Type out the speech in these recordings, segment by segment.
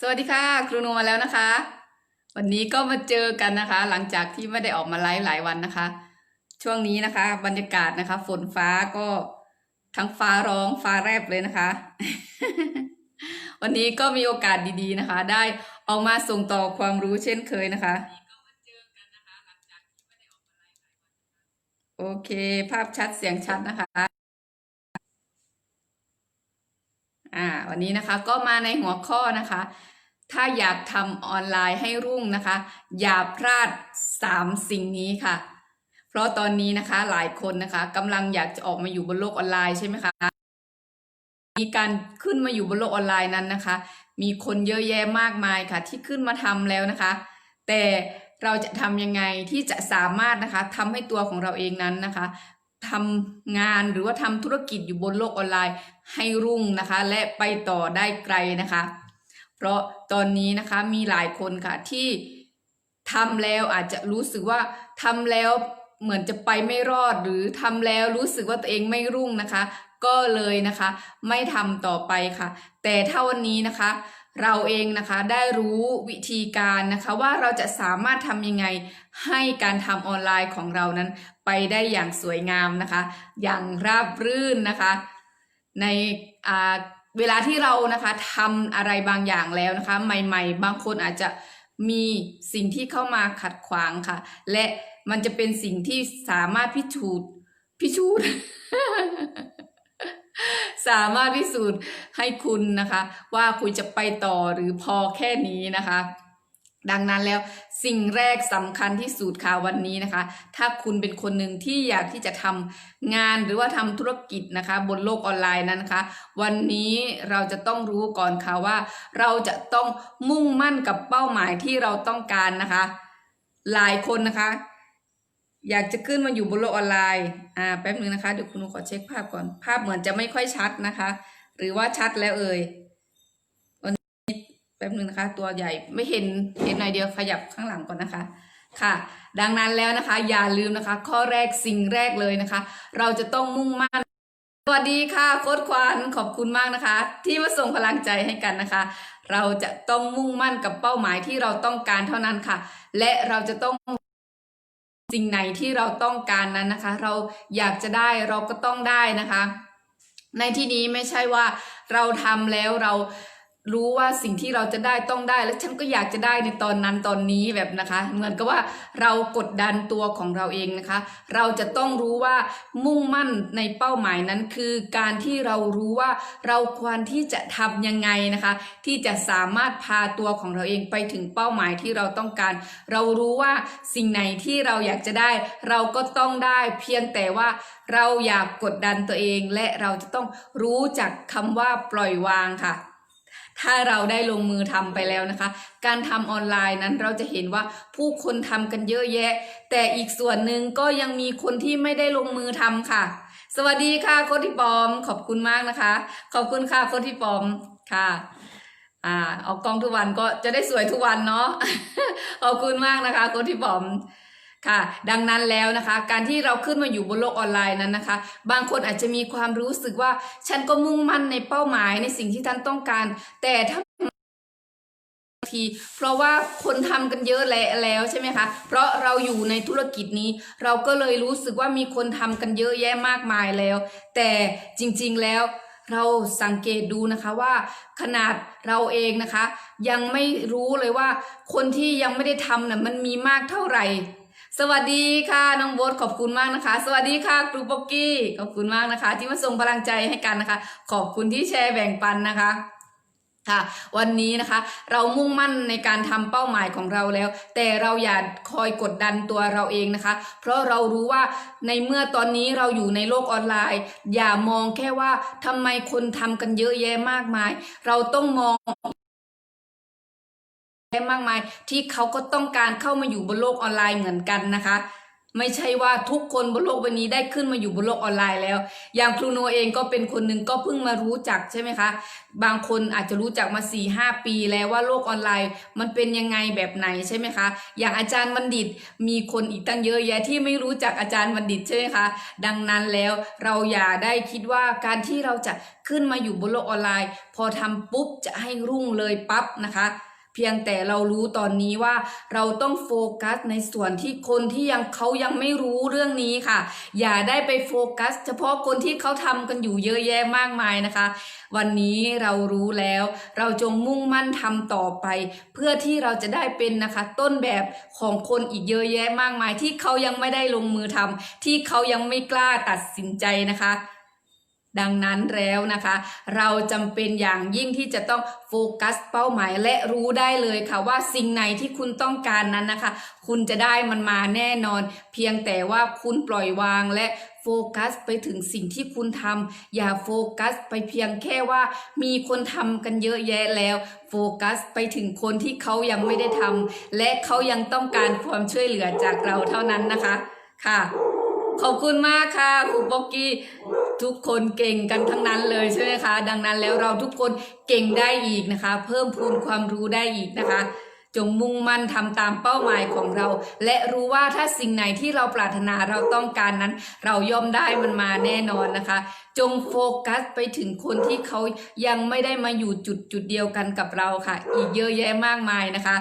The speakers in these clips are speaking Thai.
สวัสดีค่ะ ครูนูมาแล้วนะคะ วันนี้ก็มาเจอกันนะคะ หลังจากที่ไม่ได้ออกมาไลฟ์หลายวันนะคะ ช่วงนี้นะคะ บรรยากาศนะคะ ฝนฟ้าก็ทั้งฟ้าร้องฟ้าแรบเลยนะคะ วันนี้ก็มีโอกาสดีๆนะคะ ได้ออกมาส่งต่อความรู้เช่นเคยนะคะ โอเค ภาพชัดเสียงชัดนะคะ อ่าวันนี้นะคะก็มาในหัวข้อนะคะ ถ้าอยากทำออนไลน์ให้รุ่งนะคะ อย่าพลาดสามสิ่งนี้ค่ะ เพราะตอนนี้นะคะหลายคนนะคะกำลังอยากจะออกมาอยู่บนโลกออนไลน์ใช่ไหมคะมีการขึ้นมาอยู่บนโลกออนไลน์นั้นนะคะ มีคนเยอะแยะมากมายค่ะ ที่ขึ้นมาทำแล้วนะคะ แต่เราจะทำยังไงที่จะสามารถนะคะทำให้ตัวของเราเองนั้นนะคะทำงานหรือว่าทำธุรกิจอยู่บนโลกออนไลน์ ให้รุ่งนะคะ และไปต่อได้ไกลนะคะ เพราะตอนนี้นะคะมีหลายคนค่ะที่ทำแล้วอาจจะรู้สึกว่าทำแล้วเหมือนจะไปไม่รอดหรือทำแล้วรู้สึกว่าตัวเองไม่รุ่งนะคะ ก็เลยนะคะ ไม่ทำต่อไปค่ะ แต่ถ้าวันนี้นะคะ เราเองนะคะได้รู้วิธีการนะคะว่าเราจะสามารถทำยังไงให้การทำออนไลน์ของเรานั้น ไปได้อย่างสวยงามนะคะ อย่างราบรื่นนะคะ ในเวลาที่เรานะคะทำอะไรบางอย่างแล้วนะคะ ใหม่ ๆ บางคนอาจจะมีสิ่งที่เข้ามาขัดขวางค่ะ และมันจะเป็นสิ่งที่สามารถพิสูจน์พิสูจน์สามารถพิสูจน์ให้คุณนะคะ ว่าคุณจะไปต่อหรือพอแค่นี้นะคะ ดังนั้นแล้วสิ่งแรกสำคัญที่สุดค่ะวันนี้นะคะ ถ้าคุณเป็นคนหนึ่งที่อยากที่จะทำงานหรือว่าทำธุรกิจนะคะ บนโลกออนไลน์นั้นนะคะ วันนี้เราจะต้องรู้ก่อนค่ะว่า เราจะต้องมุ่งมั่นกับเป้าหมายที่เราต้องการนะคะ หลายคนนะคะ อยากจะขึ้นมาอยู่บนโลกออนไลน์อ่าแป๊บนึงนะคะเดี๋ยวคุณนูขอเช็คภาพก่อน ภาพเหมือนจะไม่ค่อยชัดนะคะ หรือว่าชัดแล้วเอ่ย แป๊บนึงนะคะ ตัวใหญ่ไม่เห็นเห็นหน่อยเดียวขยับข้างหลังก่อนนะคะค่ะ ดังนั้นแล้วนะคะ อย่าลืมนะคะ ข้อแรกสิ่งแรกเลยนะคะ เราจะต้องมุ่งมั่นสวัสดีค่ะโค้ดควันขอบคุณมากนะคะ ที่มาส่งพลังใจให้กันนะคะ เราจะต้องมุ่งมั่นกับเป้าหมายที่เราต้องการเท่านั้นค่ะ และเราจะต้องสิ่งไหนที่เราต้องการนั้นนะคะ เราอยากจะได้เราก็ต้องได้นะคะ ในที่นี้ไม่ใช่ว่าเราทำแล้วเรา รู้ว่าสิ่งที่เราจะได้ต้องได้ แล้วฉันก็อยากจะได้ในตอนนั้นตอนนี้แบบนะคะเหมือนกับว่าเรากดดันตัวของเราเองนะคะ เราจะต้องรู้ว่ามุ่งมั่นในเป้าหมายนั้นคือการที่เรารู้ว่าเราควรที่จะทำยังไงนะคะ ที่จะสามารถพาตัวของเราเองไปถึงเป้าหมายที่เราต้องการ เรารู้ว่าสิ่งไหนที่เราอยากจะได้ เราก็ต้องได้เพียงแต่ว่าเราอยากกดดันตัวเองและเราจะต้องรู้จักคำว่าปล่อยวางค่ะ ถ้าเราได้ลงมือทำไปแล้วนะคะ การทำออนไลน์นั้นเราจะเห็นว่าผู้คนทำกันเยอะแยะ แต่อีกส่วนหนึ่งก็ยังมีคนที่ไม่ได้ลงมือทำค่ะ สวัสดีค่ะโคติปอม ขอบคุณมากนะคะ ขอบคุณค่ะโคติปอมค่ะอ่าออกกล้องทุกวันก็จะได้สวยทุกวันเนาะขอบคุณมากนะคะโคติปอม ค่ะดังนั้นแล้วนะคะ การที่เราขึ้นมาอยู่บนโลกออนไลน์นั้นนะคะ บางคนอาจจะมีความรู้สึกว่า ฉันก็มุ่งมั่นในเป้าหมายในสิ่งที่ท่านต้องการ แต่ถ้าทีเพราะว่าคนทำกันเยอะแล้วใช่ไหมคะ เพราะเราอยู่ในธุรกิจนี้ เราก็เลยรู้สึกว่ามีคนทำกันเยอะแยะมากมายแล้ว แต่จริงๆแล้วเราสังเกตดูนะคะว่าขนาดเราเองนะคะ ยังไม่รู้เลยว่าคนที่ยังไม่ได้ทำน่ะมันมีมากเท่าไหร่ สวัสดีค่ะน้องโบทขอบคุณมากนะคะ สวัสดีค่ะครูป๊อกกี้ขอบคุณมากนะคะ ที่มาส่งพลังใจให้กันนะคะ ขอบคุณที่แชร์แบ่งปันนะคะค่ะวันนี้นะคะเรามุ่งมั่นในการทำเป้าหมายของเราแล้ว แต่เราอย่าคอยกดดันตัวเราเองนะคะ เพราะเรารู้ว่าในเมื่อตอนนี้เราอยู่ในโลกออนไลน์ อย่ามองแค่ว่าทำไมคนทำกันเยอะแยะมากมาย เราต้องมอง แยะมากมายที่เขาก็ต้องการเข้ามาอยู่บนโลกออนไลน์เหมือนกันนะคะ ไม่ใช่ว่าทุกคนบนโลกใบนี้ได้ขึ้นมาอยู่บนโลกออนไลน์แล้ว อย่างครูโนเองก็เป็นคนหนึ่งก็เพิ่งมารู้จักใช่ไหมคะ บางคนอาจจะรู้จักมา4ี่หปีแล้วว่าโลกออนไลน์ มันเป็นยังไงแบบไหนใช่ไหมคะ อย่างอาจารย์บัณฑิตมีคนอีกตั้งเยอะแยะที่ไม่รู้จักอาจารย์บัณฑิตใช่ไหมคะ ดังนั้นแล้วเราอย่าได้คิดว่าการที่เราจะขึ้นมาอยู่บนโลกออนไลน์ พอทำปุ๊บจะให้รุ่งเลยปั๊บนะคะ พียงแต่เรารู้ตอนนี้ว่าเราต้องโฟกัสในส่วนที่คนที่ยังเขายังไม่รู้เรื่องนี้ค่ะ อย่าได้ไปโฟกัส เฉพาะคนที่เขาทำกันอยู่เยอะแยะมากมายนะคะ วันนี้เรารู้แล้ว เราจงมุ่งมั่นทำต่อไป เพื่อที่เราจะได้เป็นนะคะ ต้นแบบของคนอีกเยอะแยะมากมาย ที่เขายังไม่ได้ลงมือทำที่เขายังไม่กล้าตัดสินใจนะคะ ดังนั้นแล้วนะคะ เราจำเป็นอย่างยิ่งที่จะต้องโฟกัสเป้าหมายและรู้ได้เลยค่ะว่าสิ่งไหนที่คุณต้องการนั้นนะคะ คุณจะได้มันมาแน่นอน เพียงแต่ว่าคุณปล่อยวางและโฟกัสไปถึงสิ่งที่คุณทำอย่าโฟกัสไปเพียงแค่ว่ามีคนทำกันเยอะแยะแล้ว โฟกัสไปถึงคนที่เขายังไม่ได้ทำและเขายังต้องการความช่วยเหลือจากเราเท่านั้นนะคะ ค่ะ ขอบคุณมากค่ะครูป๊อกกี้ทุกคนเก่งกันทั้งนั้นเลยใช่ไหมคะ ดังนั้นแล้วเราทุกคนเก่งได้อีกนะคะ เพิ่มพูนความรู้ได้อีกนะคะ จงมุ่งมั่นทำตามเป้าหมายของเรา และรู้ว่าถ้าสิ่งไหนที่เราปรารถนาเราต้องการนั้น เราย่อมได้มันมาแน่นอนนะคะ จงโฟกัสไปถึงคนที่เขายังไม่ได้มาอยู่จุดจุดเดียวกันกับเราค่ะ อีกเยอะแยะมากมายนะคะ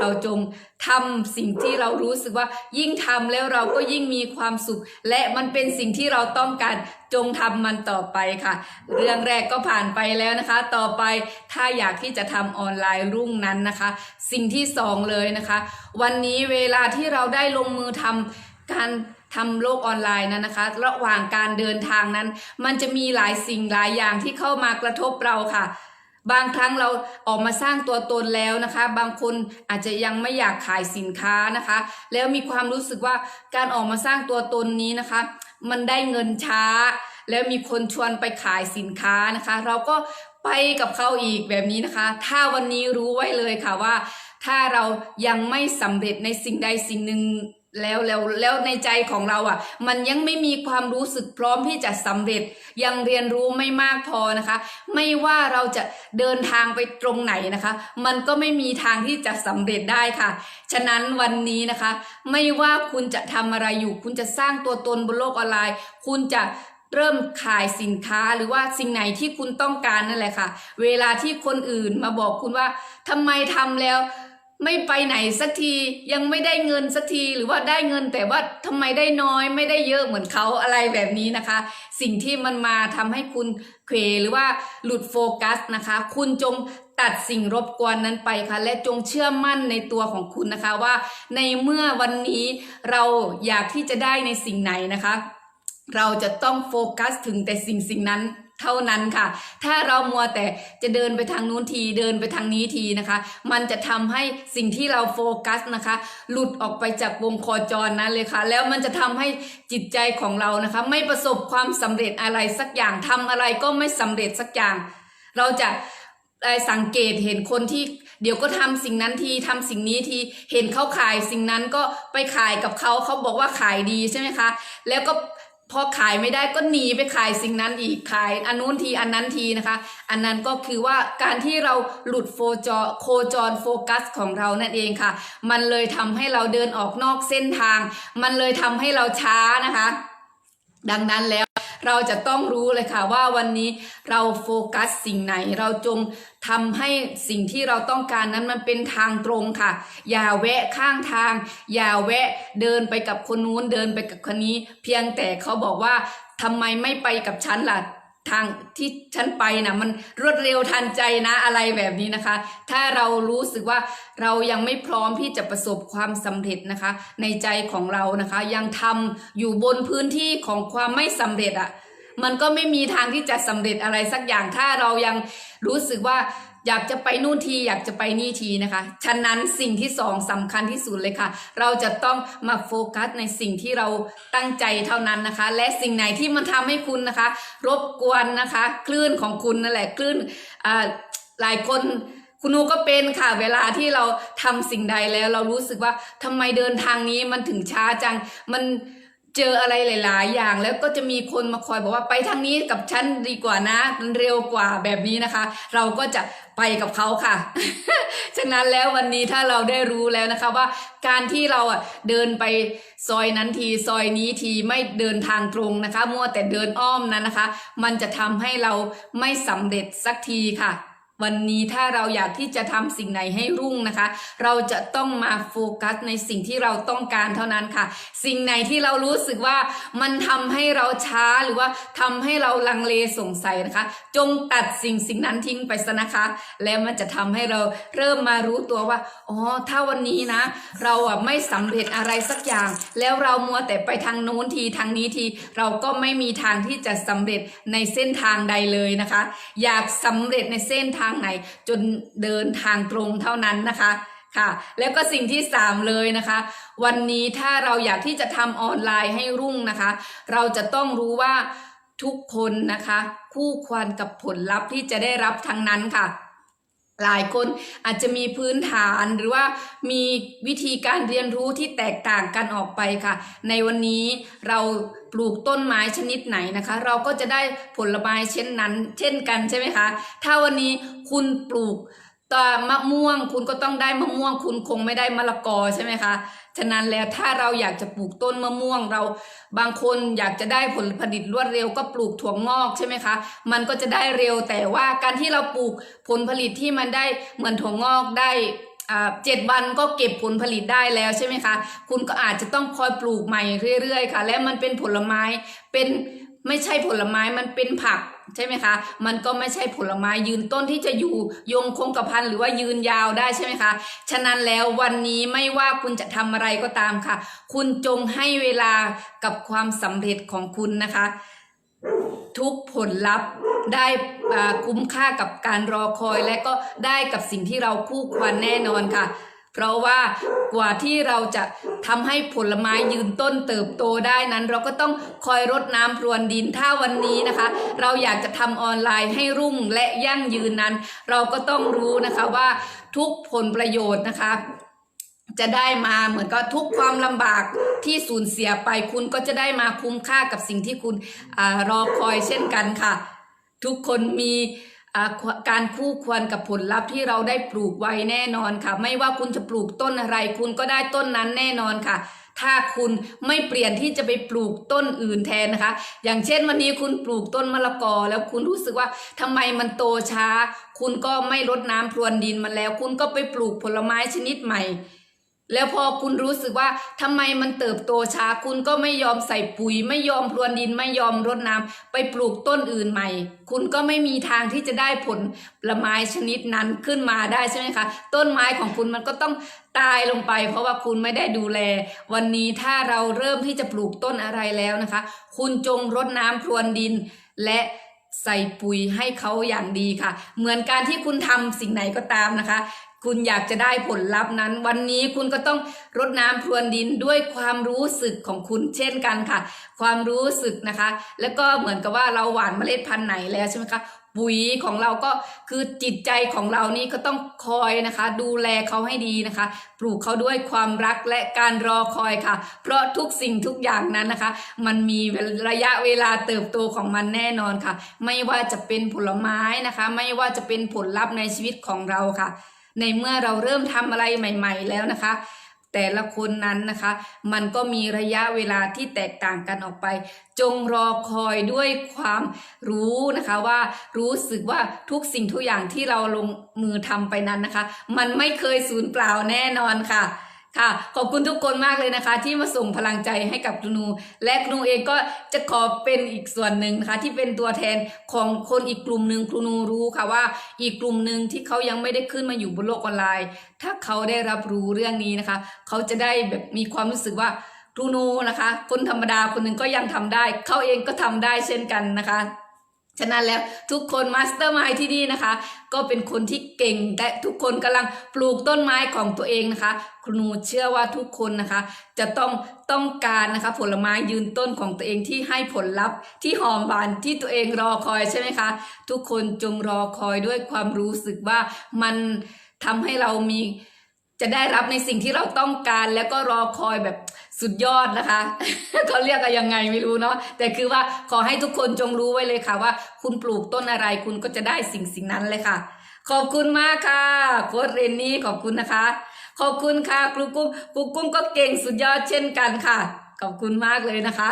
เราจงทำสิ่งที่เรารู้สึกว่ายิ่งทำแล้วเราก็ยิ่งมีความสุข และมันเป็นสิ่งที่เราต้องการจงทำมันต่อไปค่ะ เรื่องแรกก็ผ่านไปแล้วนะคะ ต่อไปถ้าอยากที่จะทำออนไลน์รุ่งนั้นนะคะ สิ่งที่สองเลยนะคะ วันนี้เวลาที่เราได้ลงมือทำการทำโลกออนไลน์นั้นนะคะ ระหว่างการเดินทางนั้น มันจะมีหลายสิ่งหลายอย่างที่เข้ามากระทบเราค่ะ บางครั้งเราออกมาสร้างตัวตนแล้วนะคะ บางคนอาจจะยังไม่อยากขายสินค้านะคะ แล้วมีความรู้สึกว่าการออกมาสร้างตัวตนนี้นะคะ มันได้เงินช้า แล้วมีคนชวนไปขายสินค้านะคะ เราก็ไปกับเขาอีกแบบนี้นะคะ ถ้าวันนี้รู้ไว้เลยค่ะว่า ถ้าเรายังไม่สำเร็จในสิ่งใดสิ่งหนึ่ง แล้วแล้วแล้วในใจของเราอะ มันยังไม่มีความรู้สึกพร้อมที่จะสำเร็จ ยังเรียนรู้ไม่มากพอนะคะ ไม่ว่าเราจะเดินทางไปตรงไหนนะคะ มันก็ไม่มีทางที่จะสำเร็จได้ค่ะ ฉะนั้นวันนี้นะคะ ไม่ว่าคุณจะทำอะไรอยู่ คุณจะสร้างตัวตนบนโลกออนไลน์ คุณจะเริ่มขายสินค้าหรือว่าสิ่งไหนที่คุณต้องการนั่นแหละค่ะ เวลาที่คนอื่นมาบอกคุณว่าทำไมทำแล้ว ไม่ไปไหนสักทียังไม่ได้เงินสักทีหรือว่าได้เงินแต่ว่าทำไมได้น้อยไม่ได้เยอะเหมือนเขาอะไรแบบนี้นะคะ สิ่งที่มันมาทำให้คุณเควหรือว่าหลุดโฟกัสนะคะ คุณจงตัดสิ่งรบกวนนั้นไปค่ะ และจงเชื่อมั่นในตัวของคุณนะคะว่า ในเมื่อวันนี้เราอยากที่จะได้ในสิ่งไหนนะคะ เราจะต้องโฟกัสถึงแต่สิ่งสิ่งนั้น เท่านั้นค่ะ ถ้าเรามัวแต่จะเดินไปทางนู้นทีเดินไปทางนี้ทีนะคะ มันจะทำให้สิ่งที่เราโฟกัสนะคะ หลุดออกไปจากวงโคจรนั้นเลยค่ะ แล้วมันจะทำให้จิตใจของเรานะคะ ไม่ประสบความสำเร็จอะไรสักอย่างทำอะไรก็ไม่สำเร็จสักอย่าง เราจะสังเกตเห็นคนที่เดี๋ยวก็ทำสิ่งนั้นทีทำสิ่งนี้ทีเห็นเขาขายสิ่งนั้นก็ไปขายกับเขาเขาบอกว่าขายดีใช่ไหมคะ แล้วก็ พอขายไม่ได้ก็หนีไปขายสิ่งนั้นอีกขายอันนู้นทีอันนั้นทีนะคะ อันนั้นก็คือว่าการที่เราหลุดโฟจอโคจรโฟกัสของเรานั่นเองค่ะ มันเลยทำให้เราเดินออกนอกเส้นทาง มันเลยทำให้เราช้านะคะ ดังนั้นแล้ว เราจะต้องรู้เลยค่ะว่าวันนี้เราโฟกัสสิ่งไหน เราจงทำให้สิ่งที่เราต้องการนั้นมันเป็นทางตรงค่ะ อย่าแวะข้างทาง อย่าแวะเดินไปกับคนนู้นเดินไปกับคนนี้ เพียงแต่เขาบอกว่าทำไมไม่ไปกับฉันล่ะ ทางที่ฉันไปนะมันรวดเร็วทันใจนะอะไรแบบนี้นะคะ ถ้าเรารู้สึกว่าเรายังไม่พร้อมที่จะประสบความสำเร็จนะคะ ในใจของเรานะคะ ยังทำอยู่บนพื้นที่ของความไม่สำเร็จอะ่ะมันก็ไม่มีทางที่จะสำเร็จอะไรสักอย่างถ้าเรายังรู้สึกว่า อยากจะไปนู่นทีอยากจะไปนี่ทีนะคะ ฉะนั้นสิ่งที่สองสำคัญที่สุดเลยค่ะ เราจะต้องมาโฟกัสในสิ่งที่เราตั้งใจเท่านั้นนะคะ และสิ่งไหนที่มันทำให้คุณนะคะ รบกวนนะคะ คลื่นของคุณนั่นแหละคลื่นอ่าหลายคนคุณนูก็เป็นค่ะเวลาที่เราทำสิ่งใดแล้ว เรารู้สึกว่าทำไมเดินทางนี้มันถึงช้าจังมัน เจออะไรหลาย ๆ อย่างแล้วก็จะมีคนมาคอยบอกว่าไปทางนี้กับฉันดีกว่านะมันเร็วกว่าแบบนี้นะคะ เราก็จะไปกับเขาค่ะ ฉะนั้นแล้ววันนี้ถ้าเราได้รู้แล้วนะคะว่าการที่เราอะเดินไปซอยนั้นทีซอยนี้ทีไม่เดินทางตรงนะคะ มัวแต่เดินอ้อมนั้นนะคะ มันจะทำให้เราไม่สำเร็จสักทีค่ะ วันนี้ถ้าเราอยากที่จะทำสิ่งไหนให้รุ่งนะคะ เราจะต้องมาโฟกัสในสิ่งที่เราต้องการเท่านั้นค่ะ สิ่งไหนที่เรารู้สึกว่ามันทำให้เราช้าหรือว่าทำให้เราลังเลสงสัยนะคะ จงตัดสิ่งสิ่งนั้นทิ้งไปซะนะคะ แล้วมันจะทำให้เราเริ่มมารู้ตัวว่าอ๋อถ้าวันนี้นะ เราอะไม่สำเร็จอะไรสักอย่าง แล้วเรามัวแต่ไปทางโน้นทีทางนี้ทีเราก็ไม่มีทางที่จะสำเร็จในเส้นทางใดเลยนะคะ อยากสำเร็จในเส้นทางไหนจนเดินทางตรงเท่านั้นนะคะค่ะ แล้วก็สิ่งที่สามเลยนะคะ วันนี้ถ้าเราอยากที่จะทำออนไลน์ให้รุ่งนะคะ เราจะต้องรู้ว่าทุกคนนะคะ คู่ควรกับผลลัพธ์ที่จะได้รับทั้งนั้นค่ะหลายคนอาจจะมีพื้นฐานหรือว่ามีวิธีการเรียนรู้ที่แตกต่างกันออกไปค่ะ ในวันนี้เรา ปลูกต้นไม้ชนิดไหนนะคะ เราก็จะได้ผลไม้เช่นนั้น เช่นกันใช่ไหมคะ ถ้าวันนี้คุณปลูกตมะม่วงคุณก็ต้องได้มะม่วง คุณคงไม่ได้มะละกอใช่ไหมคะฉะนั้นแล้วถ้าเราอยากจะปลูกต้นมะม่วงเรา บางคนอยากจะได้ผลผลิตรวดเร็วก็ปลูกถั่วงอกใช่ไหมคะมันก็จะได้เร็วแต่ว่าการที่เราปลูกผลผลิตที่มันได้เหมือนถั่วงอกได้ เจ็ดวันก็เก็บผลผลิตได้แล้วใช่ไหมคะ คุณก็อาจจะต้องคอยปลูกใหม่เรื่อยๆค่ะ และมันเป็นผลไม้เป็นไม่ใช่ผลไม้มันเป็นผักใช่ไหมคะ มันก็ไม่ใช่ผลไม้ยืนต้นที่จะอยู่ยงคงกระพันหรือว่ายืนยาวได้ใช่ไหมคะ ฉะนั้นแล้ววันนี้ไม่ว่าคุณจะทำอะไรก็ตามค่ะ คุณจงให้เวลากับความสำเร็จของคุณนะคะ ทุกผลลัพธ์ได้คุ้มค่ากับการรอคอยและก็ได้กับสิ่งที่เราคู่ควรแน่นอนค่ะ เพราะว่ากว่าที่เราจะทำให้ผลไม้ยืนต้นเติบโตได้นั้น เราก็ต้องคอยรดน้ำพรวนดินถ้าวันนี้นะคะ เราอยากจะทำออนไลน์ให้รุ่งและยั่งยืนนั้น เราก็ต้องรู้นะคะว่าทุกผลประโยชน์นะคะ จะได้มาเหมือนก็ทุกความลำบากที่สูญเสียไปคุณก็จะได้มาคุ้มค่ากับสิ่งที่คุณอรอคอยเช่นกันค่ะ ทุกคนมีการคู่ควรกับผลลัพธ์ที่เราได้ปลูกไว้แน่นอนค่ะ ไม่ว่าคุณจะปลูกต้นอะไร คุณก็ได้ต้นนั้นแน่นอนค่ะ ถ้าคุณไม่เปลี่ยนที่จะไปปลูกต้นอื่นแทนนะคะ อย่างเช่นวันนี้คุณปลูกต้นมะละกอ แล้วคุณรู้สึกว่าทำไมมันโตช้า คุณก็ไม่รดน้ำพรวนดินมันแล้ว คุณก็ไปปลูกผลไม้ชนิดใหม่ แล้วพอคุณรู้สึกว่าทำไมมันเติบโตช้าคุณก็ไม่ยอมใส่ปุ๋ย ไม่ยอมพรวนดินไม่ยอมรดน้ำไปปลูกต้นอื่นใหม่ คุณก็ไม่มีทางที่จะได้ผลละไม้ชนิดนั้นขึ้นมาได้ใช่ไหมคะต้นไม้ของคุณมันก็ต้องตายลงไป เพราะว่าคุณไม่ได้ดูแล วันนี้ถ้าเราเริ่มที่จะปลูกต้นอะไรแล้วนะคะ คุณจงรดน้ำพรวนดินและใส่ปุ๋ยให้เขาอย่างดีค่ะ เหมือนการที่คุณทำสิ่งไหนก็ตามนะคะ คุณอยากจะได้ผลลัพธ์นั้น วันนี้คุณก็ต้องรดน้ำพรวนดินด้วยความรู้สึกของคุณเช่นกันค่ะ ความรู้สึกนะคะ แล้วก็เหมือนกับว่าเราหว่านเมล็ดพันธุ์ไหนแล้วใช่ไหมคะปุ๋ยของเราก็คือจิตใจของเรานี่ก็ต้องคอยนะคะ ดูแลเขาให้ดีนะคะ ปลูกเขาด้วยความรักและการรอคอยค่ะ เพราะทุกสิ่งทุกอย่างนั้นนะคะ มันมีระยะเวลาเติบโตของมันแน่นอนค่ะ ไม่ว่าจะเป็นผลไม้นะคะ ไม่ว่าจะเป็นผลลัพธ์ในชีวิตของเราค่ะ ในเมื่อเราเริ่มทำอะไรใหม่ ๆ แล้วนะคะ แต่ละคนนั้นนะคะ มันก็มีระยะเวลาที่แตกต่างกันออกไป จงรอคอยด้วยความรู้นะคะว่ารู้สึกว่าทุกสิ่งทุกอย่างที่เราลงมือทำไปนั้นนะคะ มันไม่เคยสูญเปล่าแน่นอนค่ะ ค่ะ ขอบคุณทุกคนมากเลยนะคะ ที่มาส่งพลังใจให้กับครูนูและครูนูเองก็จะขอเป็นอีกส่วนหนึ่งนะคะที่เป็นตัวแทนของคนอีกกลุ่มหนึ่งครูนูรู้ค่ะว่า อีกกลุ่มหนึ่งที่เขายังไม่ได้ขึ้นมาอยู่บนโลกออนไลน์ ถ้าเขาได้รับรู้เรื่องนี้นะคะ เขาจะได้แบบมีความรู้สึกว่าครูนูนะคะ คนธรรมดาคนหนึ่งก็ยังทำได้ เขาเองก็ทำได้เช่นกันนะคะ ฉะนั้นแล้วทุกคนมาสเตอร์มายที่นี่นะคะ ก็เป็นคนที่เก่งและทุกคนกำลังปลูกต้นไม้ของตัวเองนะคะ ครูเชื่อว่าทุกคนนะคะ จะต้องต้องการนะคะ ผลไม้ยืนต้นของตัวเองที่ให้ผลลัพธ์ ที่หอมหวานที่ตัวเองรอคอยใช่ไหมคะ ทุกคนจงรอคอยด้วยความรู้สึกว่ามันทำให้เรามีจะได้รับในสิ่งที่เราต้องการแล้วก็รอคอยแบบ สุดยอดนะคะเขาเรียกกันยังไงไม่รู้เนาะแต่คือว่าขอให้ทุกคนจงรู้ไว้เลยค่ะว่า คุณปลูกต้นอะไรคุณก็จะได้สิ่งสิ่งนั้นเลยค่ะ ขอบคุณมากค่ะโค้ดเรนนี่ขอบคุณนะคะ ขอบคุณค่ะครูกุ้งครูกุ้งก็เก่งสุดยอดเช่นกันค่ะ ขอบคุณมากเลยนะคะ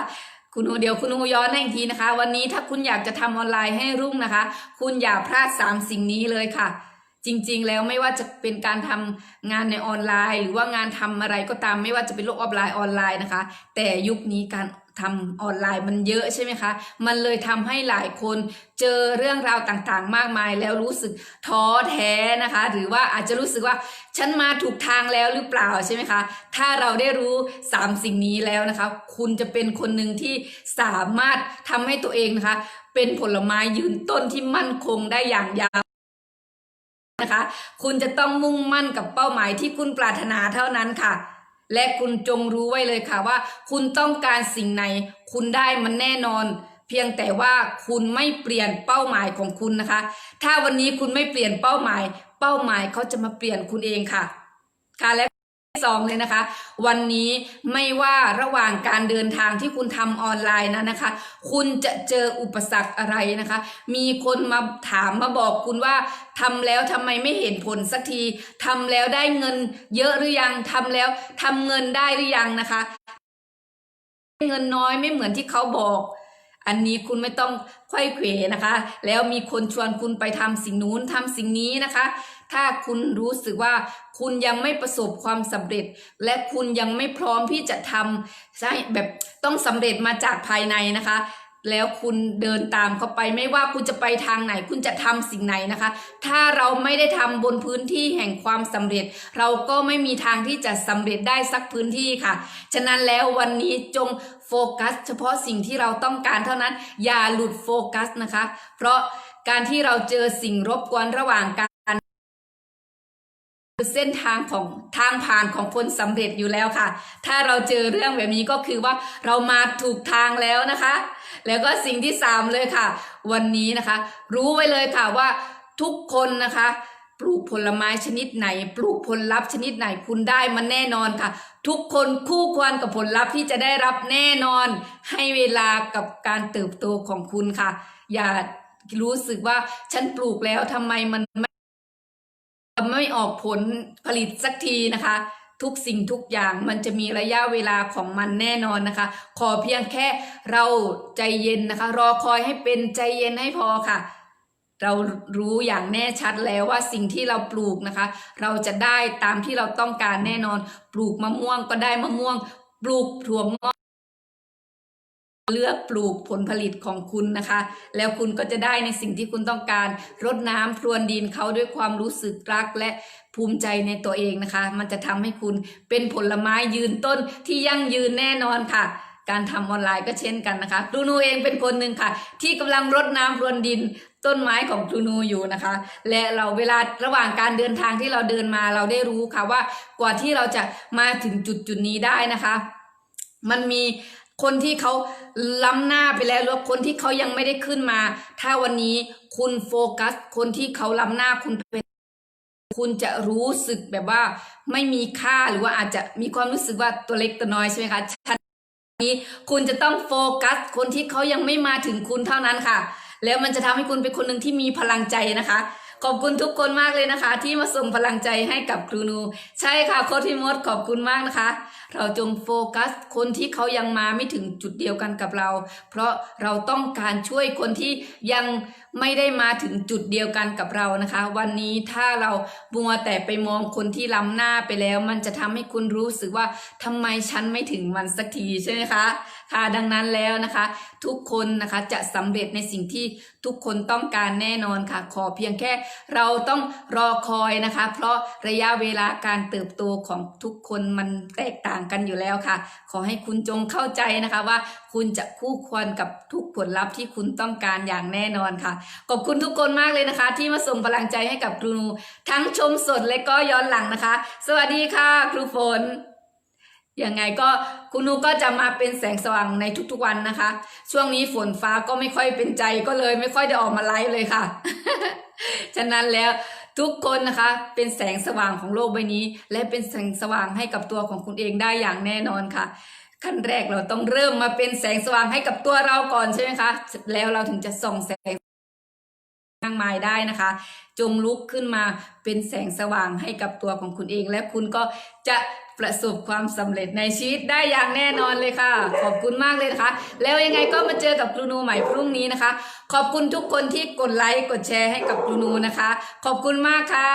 คุณฮูเดียวคุณฮูย้อนให้อีกทีนะคะ วันนี้ถ้าคุณอยากจะทำออนไลน์ให้รุ่งนะคะ คุณอย่าพลาดสามสิ่งนี้เลยค่ะ จริง ๆ แล้วไม่ว่าจะเป็นการทำงานในออนไลน์ หรือว่างานทำอะไรก็ตามไม่ว่าจะเป็นโลกออนไลน์ออนไลน์นะคะ แต่ยุคนี้การทำออนไลน์มันเยอะใช่ไหมคะ มันเลยทำให้หลายคนเจอเรื่องราวต่างๆ มากมายแล้วรู้สึกท้อแท้นะคะ หรือว่าอาจจะรู้สึกว่าฉันมาถูกทางแล้วหรือเปล่าใช่ไหมคะ ถ้าเราได้รู้สามสิ่งนี้แล้วนะคะ คุณจะเป็นคนหนึ่งที่สามารถทำให้ตัวเองนะคะ เป็นผลไม้ยืนต้นที่มั่นคงได้อย่างยาว นะคะ คุณจะต้องมุ่งมั่นกับเป้าหมายที่คุณปรารถนาเท่านั้นค่ะ และคุณจงรู้ไว้เลยค่ะว่า คุณต้องการสิ่งไหน คุณได้มันแน่นอน เพียงแต่ว่าคุณไม่เปลี่ยนเป้าหมายของคุณนะคะ ถ้าวันนี้คุณไม่เปลี่ยนเป้าหมาย เป้าหมายเขาจะมาเปลี่ยนคุณเองค่ะค่ะและ ที่สองเลยนะคะ วันนี้ไม่ว่าระหว่างการเดินทางที่คุณทำออนไลน์นั้นนะคะ คุณจะเจออุปสรรคอะไรนะคะ มีคนมาถามมาบอกคุณว่าทำแล้วทำไมไม่เห็นผลสักทีทำแล้วได้เงินเยอะหรือยังทำแล้วทำเงินได้หรือยังนะคะ เงินน้อยไม่เหมือนที่เขาบอกอันนี้คุณไม่ต้องไขว้เขวนะคะ แล้วมีคนชวนคุณไปทำสิ่งนู้นทำสิ่งนี้นะคะ ถ้าคุณรู้สึกว่าคุณยังไม่ประสบความสำเร็จ และคุณยังไม่พร้อมที่จะทำใช่แบบต้องสำเร็จมาจากภายในนะคะ แล้วคุณเดินตามเขาไปไม่ว่าคุณจะไปทางไหน คุณจะทำสิ่งไหนนะคะ ถ้าเราไม่ได้ทำบนพื้นที่แห่งความสำเร็จ เราก็ไม่มีทางที่จะสำเร็จได้สักพื้นที่ค่ะ ฉะนั้นแล้ววันนี้จงโฟกัส เฉพาะสิ่งที่เราต้องการเท่านั้น อย่าหลุดโฟกัสนะคะ เพราะการที่เราเจอสิ่งรบกวนระหว่างการ เส้นทางของทางผ่านของคนสำเร็จอยู่แล้วค่ะ ถ้าเราเจอเรื่องแบบนี้ก็คือว่าเรามาถูกทางแล้วนะคะ แล้วก็สิ่งที่สามเลยค่ะ วันนี้นะคะ รู้ไว้เลยค่ะว่าทุกคนนะคะปลูกผลไม้ชนิดไหน ปลูกผลลัพธ์ชนิดไหนคุณได้มันแน่นอนค่ะ ทุกคนคู่ควรกับผลลัพธ์ที่จะได้รับแน่นอน ให้เวลากับการเติบโตของคุณค่ะ อย่ารู้สึกว่าฉันปลูกแล้วทำไมมันไม่ ไม่ออกผลผลิตสักทีนะคะ ทุกสิ่งทุกอย่างมันจะมีระยะเวลาของมันแน่นอนนะคะ ขอเพียงแค่เราใจเย็นนะคะ รอคอยให้เป็นใจเย็นให้พอค่ะ เรารู้อย่างแน่ชัดแล้วว่าสิ่งที่เราปลูกนะคะ เราจะได้ตามที่เราต้องการแน่นอน ปลูกมะม่วงก็ได้มะม่วง ปลูกถั่วงอก เลือกปลูกผลผลิตของคุณนะคะ แล้วคุณก็จะได้ในสิ่งที่คุณต้องการรดน้ำพรวนดินเขาด้วยความรู้สึกรักและภูมิใจในตัวเองนะคะ มันจะทำให้คุณเป็นผลไม้ยืนต้นที่ยั่งยืนแน่นอนค่ะ การทำออนไลน์ก็เช่นกันนะคะครูนูเองเป็นคนหนึ่งค่ะ ที่กำลังรดน้ำพรวนดินต้นไม้ของครูนูอยู่นะคะ และเราเวลาระหว่างการเดินทางที่เราเดินมาเราได้รู้ค่ะว่ากว่าที่เราจะมาถึงจุดจุดนี้ได้นะคะ มันมี คนที่เขาล้ำหน้าไปแล้วหรือคนที่เขายังไม่ได้ขึ้นมา ถ้าวันนี้คุณโฟกัส คนที่เขาล้ำหน้าคุณเป็น คุณจะรู้สึกแบบว่าไม่มีค่าหรือว่าอาจจะมีความรู้สึกว่าตัวเล็กตัวน้อยใช่ไหมคะชันนี้คุณจะต้องโฟกัส คนที่เขายังไม่มาถึงคุณเท่านั้นค่ะ แล้วมันจะทำให้คุณเป็นคนหนึ่งที่มีพลังใจนะคะ ขอบคุณทุกคนมากเลยนะคะ ที่มาส่งพลังใจให้กับครูนู ใช่ค่ะโค้ชพี่มดขอบคุณมากนะคะ เราจงโฟกัสคนที่เขายังมาไม่ถึงจุดเดียวกันกับเรา เพราะเราต้องการช่วยคนที่ยังไม่ได้มาถึงจุดเดียวกันกับเรานะคะ วันนี้ถ้าเราบัวแต่ไปมองคนที่ล้ำหน้าไปแล้ว มันจะทำให้คุณรู้สึกว่าทำไมฉันไม่ถึงมันสักทีใช่ไหมคะค่ะดังนั้นแล้วนะคะ ทุกคนนะคะจะสำเร็จในสิ่งที่ทุกคนต้องการแน่นอนค่ะ ขอเพียงแค่เราต้องรอคอยนะคะ เพราะระยะเวลาการเติบโตของทุกคนมันแตกต่างกันอยู่แล้วค่ะ ขอให้คุณจงเข้าใจนะคะว่าคุณจะคู่ควรกับทุกผลลัพธ์ที่คุณต้องการอย่างแน่นอนค่ะขอบคุณทุกคนมากเลยนะคะ ที่มาส่งพลังใจให้กับครูนูทั้งชมสดและก็ย้อนหลังนะคะ สวัสดีค่ะ ครูฝนยังไงก็คุณนูก็จะมาเป็นแสงสว่างในทุกๆวันนะคะ ช่วงนี้ฝนฟ้าก็ไม่ค่อยเป็นใจก็เลย ไม่ค่อยได้ออกมาไลฟ์เลยค่ะ ฉะนั้นแล้วทุกคนนะคะ เป็นแสงสว่างของโลกใบนี้ และเป็นแสงสว่างให้กับตัวของคุณเองได้อย่างแน่นอนค่ะ ขั้นแรกเราต้องเริ่มมาเป็นแสงสว่างให้กับตัวเราก่อนใช่ไหมคะแล้วเราถึงจะส่องแสงากมายได้นะคะ จงลุกขึ้นมาเป็นแสงสว่างให้กับตัวของคุณเอง และคุณก็จะประสบความสำเร็จในชีวิตได้อย่างแน่นอนเลยค่ะ ขอบคุณมากเลยนะคะ แล้วยังไงก็มาเจอกับครูนูใหม่พรุ่งนี้นะคะ ขอบคุณทุกคนที่กดไลค์กดแชร์ให้กับครูนูนะคะ ขอบคุณมากค่ะ